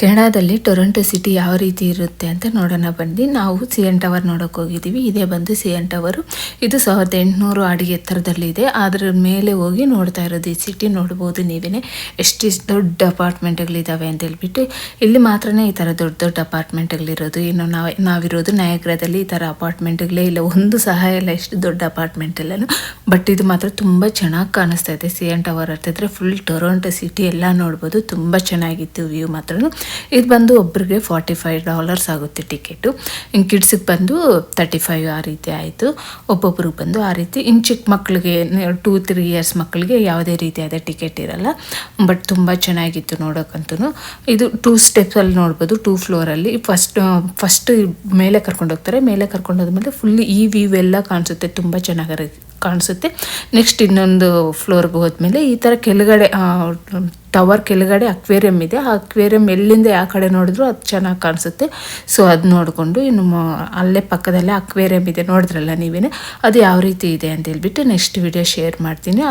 ಕೆನಡಾದಲ್ಲಿ Toronto city ಯಾವ ರೀತಿ ಇರುತ್ತೆ ಅಂತ ನೋಡೋಣ. ಬಂದು ನಾವು ಸಿ ಎನ್ ಟವರ್ ನೋಡೋಕೆ ಹೋಗಿದ್ದೀವಿ. ಇದೇ ಬಂದು ಸಿ ಎನ್ ಟವರು. ಇದು ಸಾವಿರದ ಎಂಟುನೂರು ಅಡಿ ಎತ್ತರದಲ್ಲಿದೆ. ಅದರ ಮೇಲೆ ಹೋಗಿ ನೋಡ್ತಾ ಇರೋದು ಈ ಸಿಟಿ ನೋಡ್ಬೋದು ನೀವೇ ಎಷ್ಟಿಷ್ಟು ದೊಡ್ಡ ಅಪಾರ್ಟ್ಮೆಂಟ್ಗಳಿದ್ದಾವೆ ಅಂತ ಹೇಳ್ಬಿಟ್ಟು. ಇಲ್ಲಿ ಮಾತ್ರನೇ ಈ ಥರ ದೊಡ್ಡ ದೊಡ್ಡ ಅಪಾರ್ಟ್ಮೆಂಟ್ಗಳಿರೋದು. ಇನ್ನು ನಾವು, ನಾವಿರೋದು ನಯಗ್ರದಲ್ಲಿ ಈ ಥರ ಅಪಾರ್ಟ್ಮೆಂಟ್ಗಳೇ ಇಲ್ಲ. ಒಂದು ಸಹ ಇಲ್ಲ ಎಷ್ಟು ದೊಡ್ಡ ಅಪಾರ್ಟ್ಮೆಂಟ್ ಎಲ್ಲನೂ ಬಟ್ ಇದು ಮಾತ್ರ ತುಂಬ ಚೆನ್ನಾಗಿ ಕಾಣಿಸ್ತಾ ಇದೆ. ಸಿ ಎನ್ ಟವರ್ ಹತ್ತಿದ್ರೆ ಫುಲ್ ಟೊರೊಂಟೊ ಸಿಟಿ ಎಲ್ಲ ನೋಡ್ಬೋದು. ತುಂಬ ಚೆನ್ನಾಗಿತ್ತು ವ್ಯೂ ಮಾತ್ರ ಇದು ಬಂದು ಒಬ್ಬರಿಗೆ ಫಾರ್ಟಿ ಫೈವ್ ಡಾಲರ್ಸ್ ಆಗುತ್ತೆ ಟಿಕೆಟು ಇನ್ನು ಕಿಡ್ಸಿಗೆ ಬಂದು ತರ್ಟಿ ಫೈವ್ ಆ ರೀತಿ ಆಯಿತು. ಒಬ್ಬೊಬ್ರಿಗೆ ಬಂದು ಆ ರೀತಿ. ಇನ್ನು ಚಿಕ್ಕ ಮಕ್ಕಳಿಗೆ ಟೂ ತ್ರೀ ಇಯರ್ಸ್ ಮಕ್ಕಳಿಗೆ ಯಾವುದೇ ರೀತಿಯಾದ ಟಿಕೆಟ್ ಇರಲ್ಲ. ಬಟ್ ತುಂಬ ಚೆನ್ನಾಗಿತ್ತು ನೋಡೋಕ್ಕಂತೂ ಇದು ಟೂ ಸ್ಟೆಪ್ಸಲ್ಲಿ ನೋಡ್ಬೋದು ಟೂ ಫ್ಲೋರಲ್ಲಿ ಫಸ್ಟ್ ಫಸ್ಟ್ ಮೇಲೆ ಕರ್ಕೊಂಡು ಹೋಗ್ತಾರೆ ಮೇಲೆ ಕರ್ಕೊಂಡು ಹೋದ್ಮೇಲೆ ಫುಲ್ ಈ ವ್ಯೂ ಎಲ್ಲ ಕಾಣಿಸುತ್ತೆ. ತುಂಬ ಚೆನ್ನಾಗಿ ಕಾಣಿಸುತ್ತೆ. ನೆಕ್ಸ್ಟ್ ಇನ್ನೊಂದು ಫ್ಲೋರ್ಗೆ ಹೋದ್ಮೇಲೆ ಈ ಥರ ಕೆಳಗಡೆ ಟವರ್ ಕೆಳಗಡೆ ಅಕ್ವೇರಿಯಂ ಇದೆ. ಆ ಅಕ್ವೇರಿಯಂ ಎಲ್ಲಿಂದ ಯಾವ ಕಡೆ ನೋಡಿದ್ರು ಅದು ಚೆನ್ನಾಗಿ ಕಾಣಿಸುತ್ತೆ. ಸೊ ಅದು ನೋಡಿಕೊಂಡು ಇನ್ನು ಅಲ್ಲೇ ಪಕ್ಕದಲ್ಲೇ ಅಕ್ವೇರಿಯಂ ಇದೆ. ನೋಡಿದ್ರಲ್ಲ ನೀವೇ ಅದು ಯಾವ ರೀತಿ ಇದೆ ಅಂತ ಹೇಳ್ಬಿಟ್ಟು ನೆಕ್ಸ್ಟ್ ವಿಡಿಯೋ ಶೇರ್ ಮಾಡ್ತೀನಿ.